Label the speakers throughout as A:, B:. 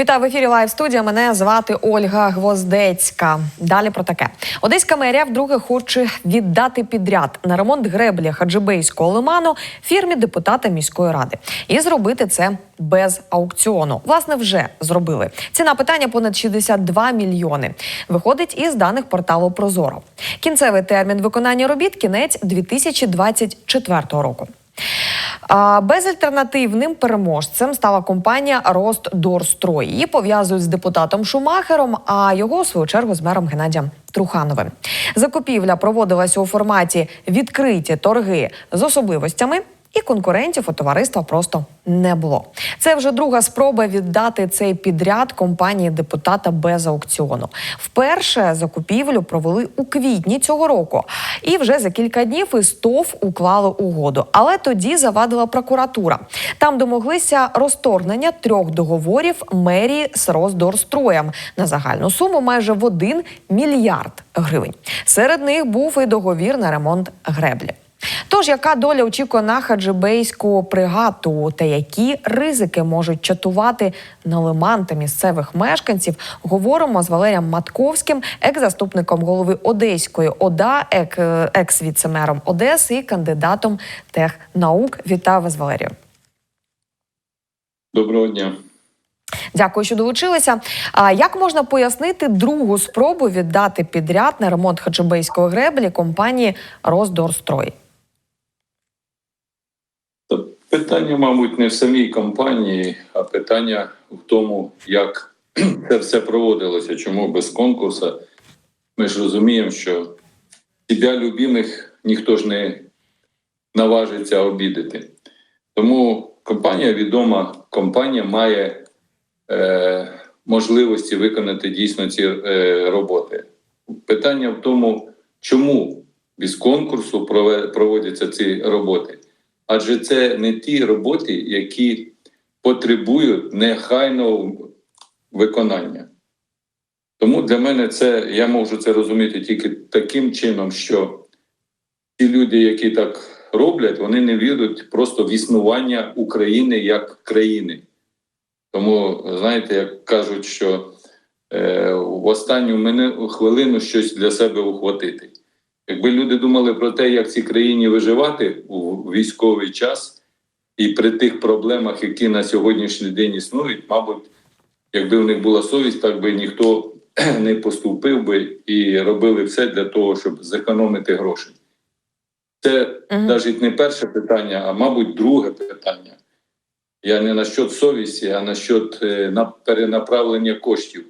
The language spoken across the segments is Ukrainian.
A: Вітаю в ефірі Лайв студія. Мене звати Ольга Гвоздецька. Далі про таке. Одеська мерія вдруге хоче віддати підряд на ремонт греблі Хаджибейського лиману фірмі депутата міської ради і зробити це без аукціону. Власне, вже зробили. Ціна питання понад 62 мільйони. Виходить із даних порталу Прозоро. Кінцевий термін виконання робіт кінець 2024 року. Безальтернативним переможцем стала компанія Ростдорстрой. Її пов'язують з депутатом Шумахером, а його у свою чергу з мером Геннадієм Трухановим. Закупівля проводилася у форматі відкриті торги з особливостями. І конкурентів у товариства просто не було. Це вже друга спроба віддати цей підряд компанії депутата без аукціону. Вперше закупівлю провели у квітні цього року, і вже за кілька днів із ТОВ уклали угоду. Але тоді завадила прокуратура. Там домоглися розторгнення трьох договорів мерії з Росдорстроєм на загальну суму майже в 1 мільярд гривень. Серед них був і договір на ремонт греблі. Тож, яка доля очікує на хаджибейську пригату та які ризики можуть чатувати на лиман та місцевих мешканців, говоримо з Валерієм Матковським, екс-заступником голови Одеської ОДА, ек- екс-віцемером Одеси і кандидатом технаук. Вітаю вас, Валерію.
B: Доброго дня.
A: Дякую, що долучилися. А як можна пояснити другу спробу віддати підряд на ремонт хаджибейської греблі компанії Росдорстрой?
B: Та Питання, мабуть, не в самій компанії, а питання в тому, як це все проводилося, чому без конкурсу. Ми ж розуміємо, що себе любимих ніхто ж не наважиться обідати. Тому компанія відома, компанія має е, можливості виконати дійсно ці е, роботи. Питання в тому, чому без конкурсу проводяться ці роботи. Адже це не ті роботи, які потребують негайного виконання. Тому для мене це я можу це розуміти тільки таким чином, що ті люди, які так роблять, вони не вірять просто в існування України як країни. Тому, знаєте, як кажуть, що е, в останню хвилину щось для себе ухватити. Якби люди думали про те, як цій країні виживати у військовий час, і при тих проблемах, які на сьогоднішній день існують, мабуть, якби в них була совість, так би ніхто не поступив би і робили все для того, щоб зекономити гроші. Це
A: Мгм.
B: навіть не перше питання, а мабуть, друге питання. Я не насчет совісті, а насчет е, на перенаправлення коштів.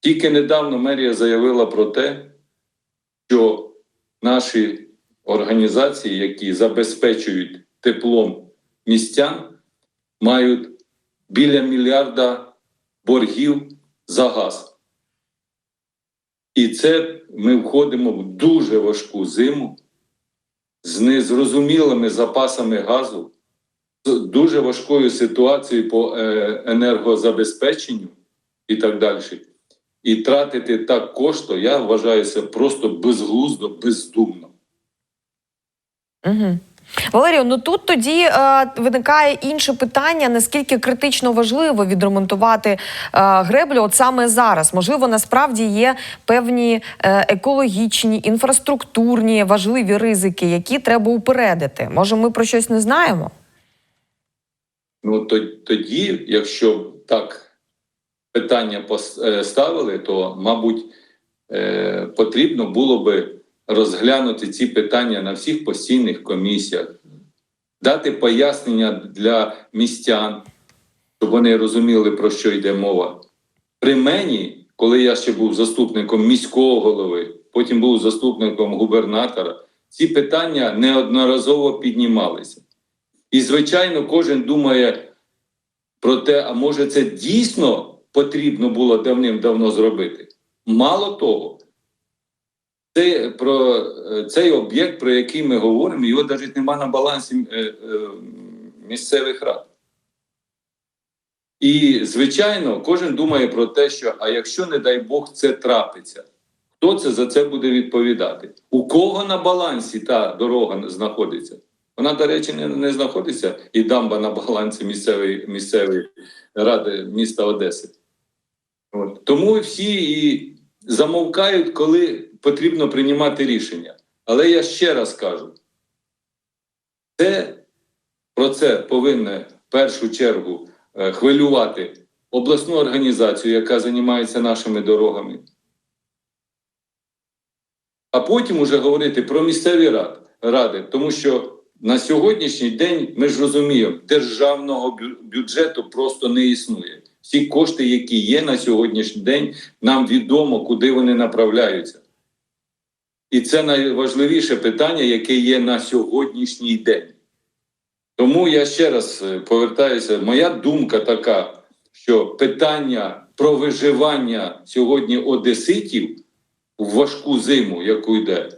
B: Тільки недавно мерія заявила про те, що наші організації, які забезпечують теплом містян, мають біля мільярда боргів за газ. І це ми входимо в дуже важку зиму з незрозумілими запасами газу, з дуже важкою ситуацією по е, енергозабезпеченню і так далі. І тратити так кошти, я вважаю це просто безглуздо, бездумно.
A: Угу. Валерію, ну тут тоді е, виникає інше питання: наскільки критично важливо відремонтувати е, греблю от саме зараз? Можливо, насправді є певні е, екологічні, інфраструктурні важливі ризики, які треба упередити. Може, ми про щось не знаємо?
B: Ну тоді, якщо так питання пос- е, то, мабуть, е, потрібно було би розглянути ці питання на всіх постійних комісіях, дати пояснення для містян, щоб вони розуміли, про що йде мова. При мені, коли я ще був заступником міського голови, потім був заступником губернатора, ці питання неодноразово піднімалися. І, звичайно, кожен думає про те, а може це дійсно потрібно було давним-давно зробити. Мало того, це, про цей об'єкт, про який ми говоримо, його навіть немає на балансі е, е, місцевих рад. І, звичайно, кожен думає про те, що а якщо, не дай Бог, це трапиться, хто це за це буде відповідати? У кого на балансі та дорога знаходиться? Вона, до речі, не, не знаходиться і дамба на балансі місцевої, місцевої ради міста Одеси. От. Тому всі і замовкають, коли потрібно приймати рішення. Але я ще раз кажу: це про це повинна в першу чергу е, хвилювати обласну організацію, яка займається нашими дорогами. А потім уже говорити про місцеві рад, ради, тому що на сьогоднішній день ми ж розуміємо, державного бюджету просто не існує. Всі кошти, які є на сьогоднішній день, нам відомо, куди вони направляються. І це найважливіше питання, яке є на сьогоднішній день. Тому я ще раз е, повертаюся. Моя думка така, що питання про виживання сьогодні одеситів в важку зиму, яку йде,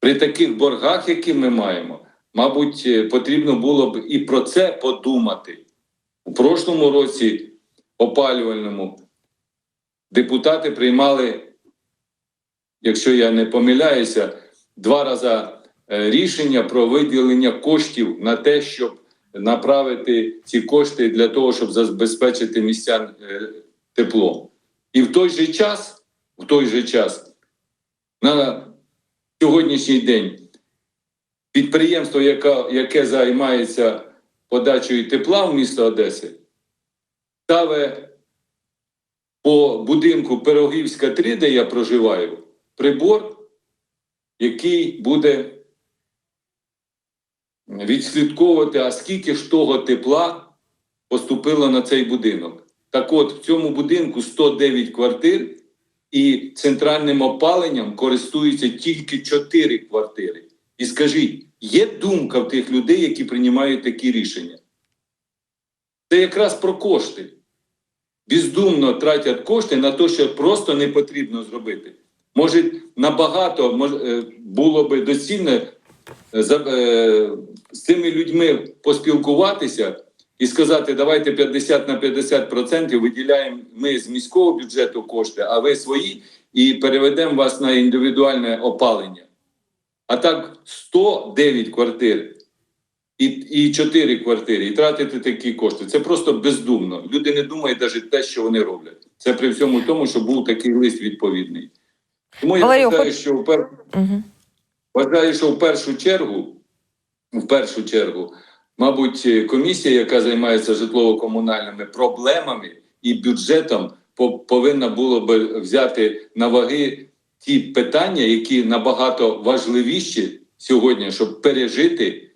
B: при таких боргах, які ми маємо, мабуть, е, потрібно було б і про це подумати. У прошлому році, опалювальному, депутати приймали, якщо я не помиляюся, два рази е, рішення про виділення коштів на те, щоб направити ці кошти для того, щоб забезпечити містян е, теплом. І в той же час, в той же час, на сьогоднішній день підприємство, яке займається подачею тепла в місто Одеси, ставить по будинку Пирогівська 3, де я проживаю, прибор, який буде відслідковувати, а скільки ж того тепла поступило на цей будинок. Так от, в цьому будинку 109 квартир, і центральним опаленням користуються тільки 4 квартири. І скажіть, є думка в тих людей, які приймають такі рішення? Це якраз про кошти. Бездумно тратять кошти на те, що просто не потрібно зробити. Може, набагато е, було би доцільно е, е, з цими людьми поспілкуватися і сказати, давайте 50 на 50% виділяємо ми з міського бюджету кошти, а ви свої, і переведемо вас на індивідуальне опалення. А так 109 квартир і, і 4 квартири, і тратити такі кошти. Це просто бездумно. Люди не думають навіть те, що вони роблять. Це при всьому тому, що був такий лист відповідний. Тому я
A: Валерію,
B: вважаю,
A: хоч-
B: що в пер...
A: Угу.
B: Вважаю, що в першу чергу, в першу чергу, мабуть, комісія, яка займається житлово-комунальними проблемами і бюджетом, по- повинна було би взяти на ваги ті питання, які набагато важливіші сьогодні, щоб пережити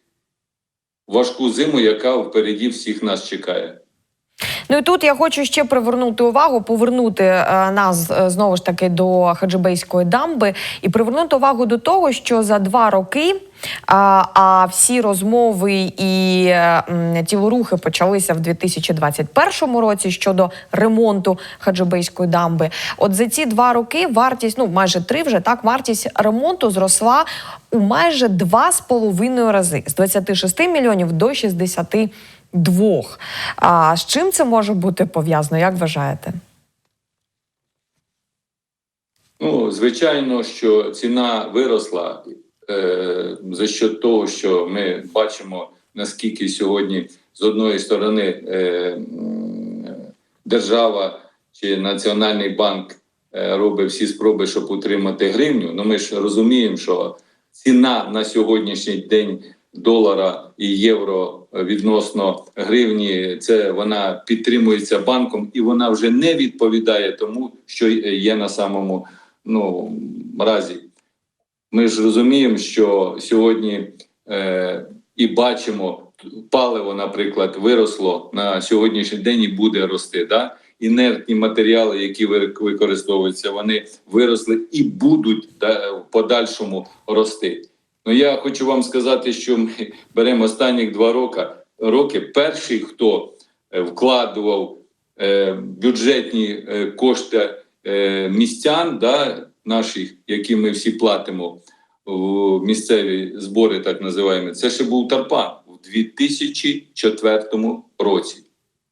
B: важку зиму, яка впереді всіх нас чекає.
A: Ну і тут я хочу ще привернути увагу, повернути е, нас е, знову ж таки до Хаджибейської дамби і привернути увагу до того, що за два роки. А, всі розмови і тілорухи почалися в 2021 році щодо ремонту Хаджибейської дамби. От за ці два роки вартість, ну майже три вже так, вартість ремонту зросла у майже два з половиною рази з 26 мільйонів до 62. А з чим це може бути пов'язано? Як вважаєте?
B: Ну, звичайно, що ціна виросла за що того, що ми бачимо, наскільки сьогодні з одної сторони е, держава чи Національний банк е, робить всі спроби, щоб утримати гривню. Ну ми ж розуміємо, що ціна на сьогоднішній день долара і євро відносно гривні, це вона підтримується банком, і вона вже не відповідає тому, що є на самому ну, разі. Ми ж розуміємо, що сьогодні е, і бачимо, паливо, наприклад, виросло на сьогоднішній день і буде рости. Да? Інертні матеріали, які ви- використовуються, вони виросли і будуть в подальшому рости. Ну я хочу вам сказати, що ми беремо останні два роки. Роки перший, хто е, вкладував е, бюджетні е, кошти е, містян, да, наших, які ми всі платимо в місцеві збори, так називаємо, це ще був Тарпан у 2004 році.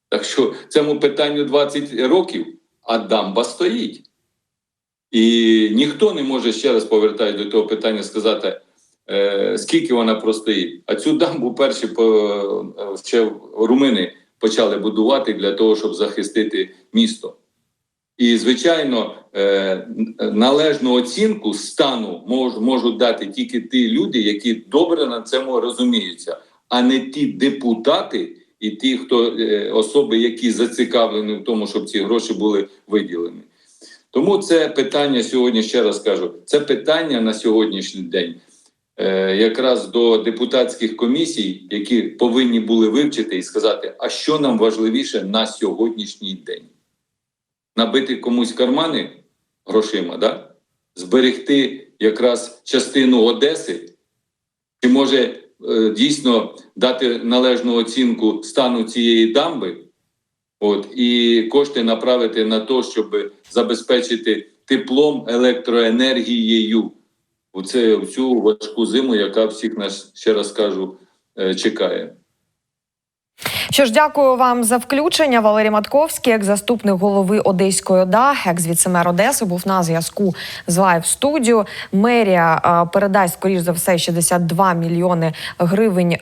B: Так що цьому питанню 20 років, а дамба стоїть. І ніхто не може ще раз повертати до того питання сказати, е, скільки вона простоїть. А цю дамбу перші по, е, ще румини почали будувати для того, щоб захистити місто. І, звичайно, е, належну оцінку стану мож, можуть дати тільки ті люди, які добре на цьому розуміються, а не ті депутати і ті, хто е, особи, які зацікавлені в тому, щоб ці гроші були виділені. Тому це питання сьогодні, ще раз кажу, це питання на сьогоднішній день е, якраз до депутатських комісій, які повинні були вивчити і сказати, а що нам важливіше на сьогоднішній день набити комусь кармани грошима, да? зберегти якраз частину Одеси, чи може е, дійсно дати належну оцінку стану цієї дамби, от, і кошти направити на те, щоб забезпечити теплом, електроенергією у цю важку зиму, яка всіх нас, ще раз кажу, е, чекає.
A: Що ж, дякую вам за включення. Валерій Матковський, як заступник голови Одеської ОДА, екс-віцемер Одеси, був на зв'язку з лайв студіо. Мерія е, передасть, скоріш за все, 62 мільйони гривень е,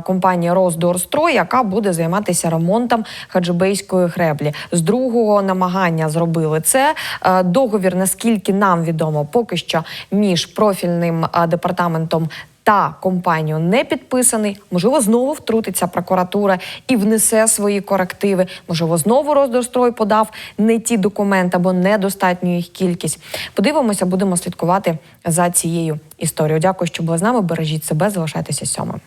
A: компанії Роздорстрой, яка буде займатися ремонтом хаджибейської греблі. З другого намагання зробили це. Е, договір, наскільки нам відомо, поки що між профільним департаментом та компанію не підписаний. Можливо, знову втрутиться прокуратура і внесе свої корективи. Можливо, знову роздострой подав не ті документи або недостатню їх кількість. Подивимося, будемо слідкувати за цією історією. Дякую, що були з нами. Бережіть себе, залишайтеся сьомим.